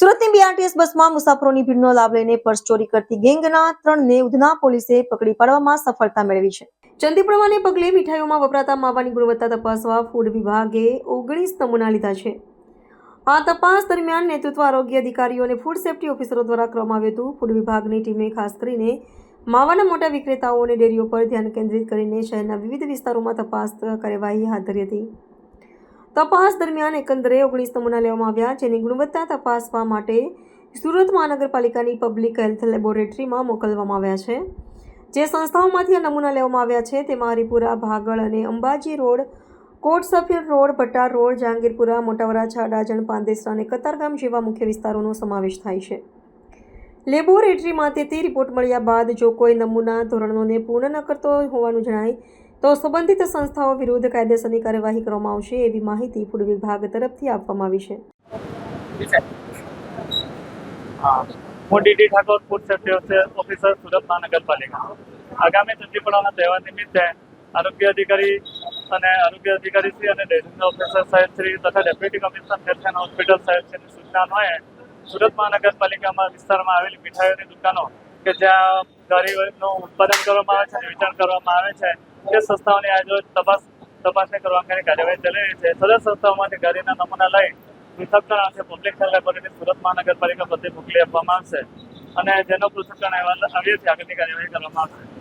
સુરતની બીઆરટીએસ બસમાં મુસાફરોની ભીડનો લાભ લઈને પર્સ ચોરી કરતી ગેંગના ત્રણને ઉધના પોલીસે પકડી પાડવામાં સફળતા મેળવી છે. ચંદીપડવાને પગલે મીઠાઈઓમાં વપરાતા માવાની ગુણવત્તા તપાસવા ફૂડ વિભાગે ઓગણીસ નમૂના લીધા છે. આ તપાસ દરમિયાન નેતૃત્વ આરોગ્ય અધિકારીઓ અને ફૂડ સેફ્ટી ઓફિસરો દ્વારા કરવામાં આવ્યું હતું. ફૂડ વિભાગની ટીમે ખાસ કરીને માવાના મોટા વિક્રેતાઓ અને ડેરીઓ પર ધ્યાન કેન્દ્રિત કરીને શહેરના વિવિધ વિસ્તારોમાં તપાસ કાર્યવાહી હાથ ધરી હતી. તપાસ દરમિયાન એકંદરે ઓગણીસ નમૂના લેવામાં આવ્યા, જેની ગુણવત્તા તપાસવા માટે સુરત મહાનગરપાલિકાની પબ્લિક હેલ્થ લેબોરેટરીમાં મોકલવામાં આવ્યા છે. જે સંસ્થાઓમાંથી આ નમૂના લેવામાં આવ્યા છે, તેમાં હરિપુરા, ભાગળ અને Ambaji road Kot Safil road Bhatar road, Jahangirpura Mota Varachha ડાજણ Pandesara અને કતારગામ જેવા મુખ્ય વિસ્તારોનો સમાવેશ થાય છે. લેબોરેટરીમાં તે રિપોર્ટ મળ્યા બાદ જો કોઈ નમૂના ધોરણોને પૂર્ણ ન કરતો હોવાનું જણાય તો સંબંધિત સંસ્થાઓ વિરુદ્ધ કાયદેસરની કાર્યવાહી કરવામાં આવશે એવી માહિતી ફૂડ વિભાગ તરફથી આપવામાં આવી છે. હું. DD Thakor, food safety officer Surat મહાનગરપાલિકા. આગામી ચંદીપડાના તહેવાર નિમિત્તે આરોગ્ય અધિકારી અને આરોગ્ય અધિકારી શ્રી અને ડેઝિગ્નેટ ઓફિસર સાહેબ શ્રી તથા ડેપ્યુટી કમિશનર હેલ્થ હોસ્પિટલ સાહેબ શ્રીની સૂચના અન્વયે સુરત મહાનગરપાલિકામાં વિસ્તારમાં આવેલી મીઠાઈઓની દુકાનો કે જ્યાં ગાડીનું ઉત્પાદન કરવામાં આવે છે અને વેચાણ કરવામાં આવે છે તે સંસ્થાઓની આજે તપાસ તપાસણી કરવા અંગેની કાર્યવાહી ચાલી રહી છે. સદર સંસ્થાઓમાંથી ગાડીના નમૂના લઈ પૃથ્થકરણ અર્થે પબ્લિક હેલ્થ લેબોરેટરી સુરત મહાનગરપાલિકા પ્રત્યે મોકલી આપવામાં આવશે અને જેનો પૃથ્થકરણ અહેવાલ આવ્યો છે, આગળની કાર્યવાહી કરવામાં આવશે.